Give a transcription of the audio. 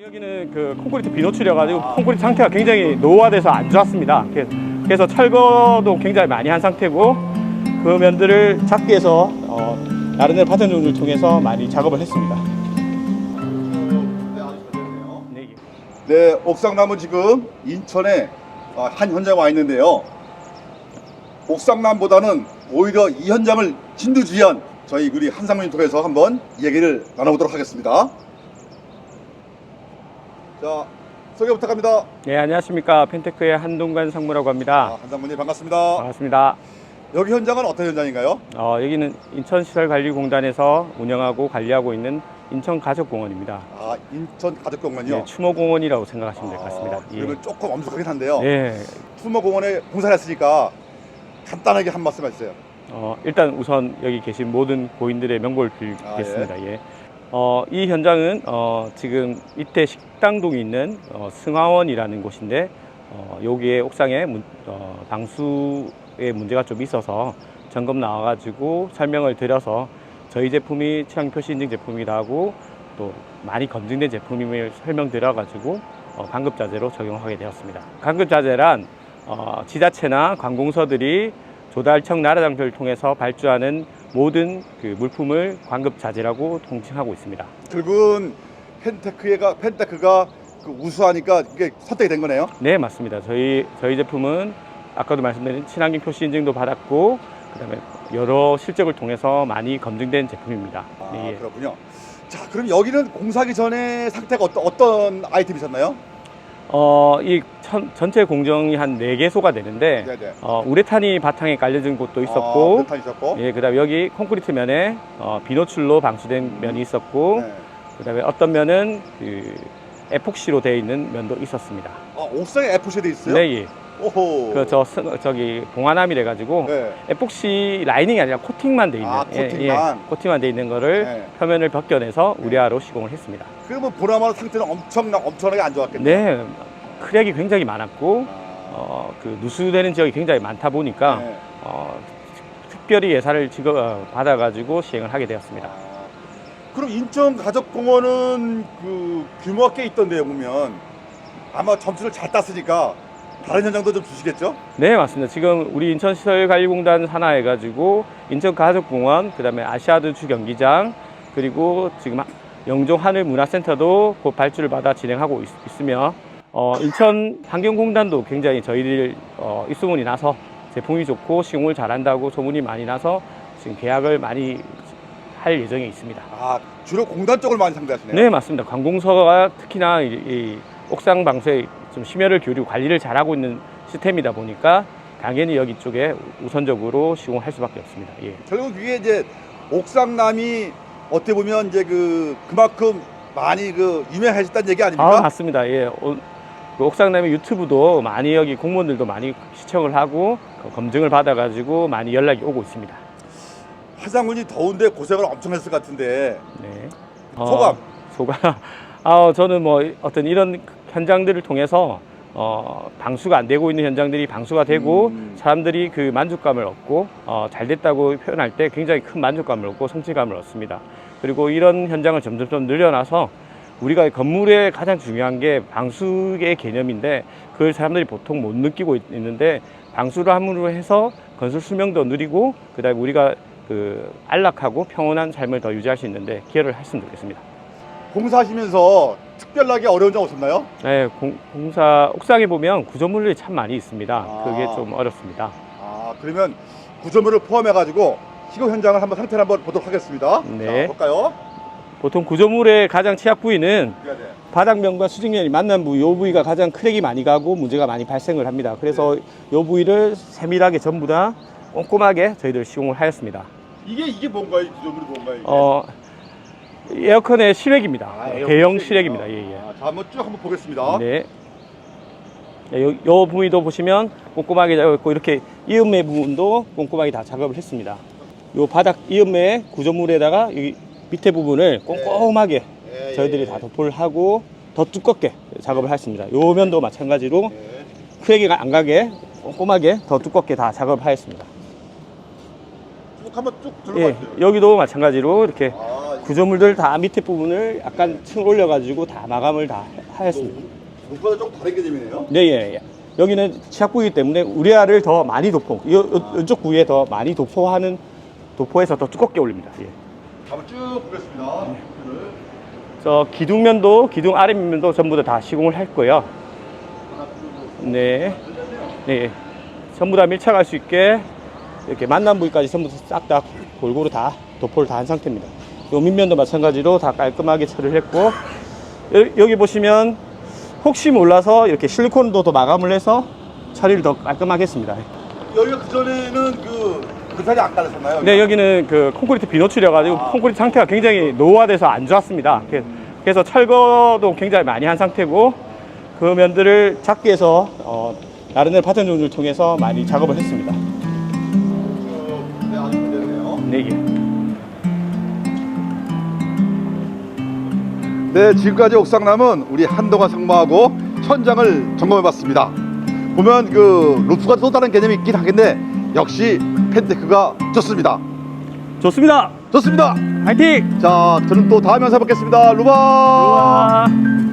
여기는 그 콘크리트 비노출이어가지고 콘크리트 상태가 굉장히 노화돼서 안 좋았습니다. 그래서- 철거도 굉장히 많이 한 상태고 그 면들을 잡기 위해서 어, 나름대로 파트 종류를 통해서 많이 작업을 했습니다. 네. 네, 옥상나무 지금 인천에 어, 한 현장 와 있는데요. 옥상남보다는 오히려 이 현장을 진두지휘한 저희 우리 한상민을 통해서 한번 얘기를 나눠보도록 하겠습니다. 자, 소개 부탁합니다. 네, 안녕하십니까. 펜테크의 한동관 상무라고 아, 합니다. 한상민님 반갑습니다. 반갑습니다. 여기 현장은 어떤 현장인가요? 어, 여기는 인천시설관리공단에서 운영하고 관리하고 있는 인천가족공원입니다. 아, 인천 가족공원이요. 네, 추모공원이라고 생각하시면 될 것 같습니다. 아, 그러면 예. 조금 엄숙하긴 한데요. 네, 추모공원에 공사를 했으니까 간단하게 한 말씀 해주세요. 어, 일단 우선 여기 계신 모든 고인들의 명복을 아, 빌겠습니다. 예. 어, 이 현장은 어, 지금 이태 식당동이 있는 어, 승하원이라는 곳인데 어, 여기에 옥상에 문, 어, 방수에 문제가 좀 있어서 점검 나와가지고 설명을 드려서 저희 제품이 취향 표시 인증 제품이라고 또 많이 검증된 제품임을 설명드려가지고 어, 반급자재로 적용하게 되었습니다. 반급자재란 어, 지자체나 관공서들이 조달청 나라장터를 통해서 발주하는 모든 그 물품을 관급자재라고 통칭하고 있습니다. 결국은 펜테크가 펜테크가 그 우수하니까 이게 선택이 된 거네요. 네, 맞습니다. 저희 저희 제품은 아까도 말씀드린 친환경 표시 인증도 받았고 그다음에 여러 실적을 통해서 많이 검증된 제품입니다. 아, 네, 예. 그렇군요. 자, 그럼 여기는 공사기 전에 상태가 어떤 어떤 아이템이셨나요? 어, 이 천- 전체 공정이 한 네개소가 되는데 네네. 어, 우레탄이 바탕에 깔려진 곳도 아, 있었고 메탄 있었고. 예, 그다음에 여기 콘크리트 면에 어, 비노출로 방수된 면이 있었고 네. 그다음에 어떤 면은 그 에폭시로 되어 있는 면도 있었습니다. 아, 옥상에 FC도 있어요? 네, 예. 오호. 그 저 저기 봉화남이래 가지고 네. 에폭시 라이닝이 아니라 코팅만 돼 있는 아, 예, 코팅만. 코팅만 돼 있는 거를 네. 표면을 벗겨내서 우레아로 시공을 했습니다. 그러면 보나마나 상태는 엄청나 엄청나게 안 좋았겠네요. 네, 크랙이 굉장히 많았고 아, 어, 그 누수되는 지역이 굉장히 많다 보니까 네. 어, 특별히 예산을 지급 어, 받아가지고 시행을 하게 되었습니다. 아, 그럼 인천 가족공원은 그 규모가 꽤 있던데요 보면 아마 점수를 잘 땄으니까 다른 현장도 좀 주시겠죠? 네, 맞습니다. 지금 우리 인천시설관리공단 산하해가지고 인천가족공원, 그 다음에 아시아드 주 경기장, 그리고 지금 영종 하늘문화센터도 곧 발주를 받아 진행하고 있, 으며 어, 인천 환경공단도 굉장히 저희들 어, 입소문이 나서 제품이 좋고 시공을 잘한다고 소문이 많이 나서 지금 계약을 많이 할 예정에 있습니다. 아 주로 공단 쪽을 많이 상대하시네요. 네, 맞습니다. 관공서가 특히나 이, 이 옥상 방수에 좀 심혈을 기울이고 관리를 잘하고 있는 시스템이다 보니까 당연히 여기 쪽에 우선적으로 시공할 수밖에 없습니다. 예. 결국 이게 이제 옥상남이 어떻게 보면 이제 그 그만큼 많이 그 유명해졌다는 얘기 아닙니까? 아, 맞습니다. 예. 오- 그 옥상남의 유튜브도 많이 여기 공무원들도 많이 시청을 하고 그 검증을 받아가지고 많이 연락이 오고 있습니다. 화장군이 더운데 고생을 엄청 했을 것 같은데 네. 소감? 소감. 아, 저는 뭐 어떤 이런 현장들을 통해서 어, 방수가 안 되고 있는 현장들이 방수가 되고 음. 사람들이 그 만족감을 얻고 어, 잘 됐다고 표현할 때 굉장히 큰 만족감을 얻고 성취감을 얻습니다. 그리고 이런 현장을 점점점 늘려놔서 우리가 건물에 가장 중요한 게 방수의 개념인데 그걸 사람들이 보통 못 느끼고 있- 있는데 방수를 함으로 해서 건설 수명도 느리고 그다음에 우리가 그 안락하고 평온한 삶을 더 유지할 수 있는데 기여를 했으면 좋겠습니다. 공사하시면서 특별하게 어려운 점 없었나요? 네, 공, 공사 옥상에 보면 구조물들이 참 많이 있습니다. 아. 그게 좀 어렵습니다. 아 그러면 구조물을 포함해 가지고 시공 현장을 한번 상태를 한번 보도록 하겠습니다. 네. 자, 볼까요? 보통 구조물의 가장 취약 부위는 네, 네. 바닥면과 수직면이 만난 부위, 이 부위가 가장 크랙이 많이 가고 문제가 많이 발생을 합니다. 그래서 이 부위를 세밀하게 전부 다 꼼꼼하게 저희들 시공을 하였습니다. 이게 이게 뭔가요? 이 구조물이 뭔가요? 이게? 어, 에어컨의 실외기입니다. 아, 에어컨 대형. 실외기입니다. 예, 예. 아, 자 한번 쭉 한번 보겠습니다. 네. 네, 요, 요 부위도 보시면 꼼꼼하게 작업했고 이렇게 이음매 부분도 꼼꼼하게 다 작업을 했습니다. 요 바닥 이음매 구조물에다가 이 밑에 부분을 꼼꼼하게 예, 예, 저희들이 예. 다 도포를 하고 더 두껍게 작업을 했습니다. 요 면도 마찬가지로 예. 크랙이 안 가게 꼼꼼하게 더 두껍게 다 작업을 하였습니다. 쭉 한번 쭉 예, 들어봐주세요. 여기도 마찬가지로 이렇게 아, 구조물들 다 밑에 부분을 약간 층 올려가지고 다 마감을 다 하였습니다. 눈보다 좀 다른 개념이네요. 네, 예, 예. 여기는 치약부이기 때문에 우레아를 더 많이 도포, 이, 이, 이쪽 부위에 더 많이 도포하는, 도포해서 더 두껍게 올립니다. 예. 한번 쭉 보겠습니다. 저 기둥면도, 기둥 아랫면도 전부 다, 다 시공을 할 거예요. 네. 네. 전부 다 밀착할 수 있게 이렇게 만남 부위까지 전부 싹 다 골고루 다 도포를 다 한 상태입니다. 요 밑면도 마찬가지로 다 깔끔하게 처리를 했고 여- 여기 보시면 혹시 몰라서 이렇게 실리콘도 더 마감을 해서 처리를 더 깔끔하게 했습니다. 여기가 그 전에는 그 근살이 안 깔렸었나요? 네, 여기는 그 콘크리트 비노출이어가지고 아. 콘크리트 상태가 굉장히 노화돼서 안 좋았습니다. 그래서- 그래서 철거도 굉장히 많이 한 상태고 그 면들을 작게 해서 어, 나름대로 파탄 종류를 통해서 많이 작업을 했습니다. 네, 아주 좋네요. 네 개. 네, 지금까지 옥상남은 우리 한동안 상무하고 현장을 점검해봤습니다. 보면 그 루프가 또 다른 개념이 있긴 하겠네. 역시 펜테크가 좋습니다. 좋습니다. 좋습니다. 화이팅! 자, 저는 또 다음 영상에 뵙겠습니다. 루바. 우와.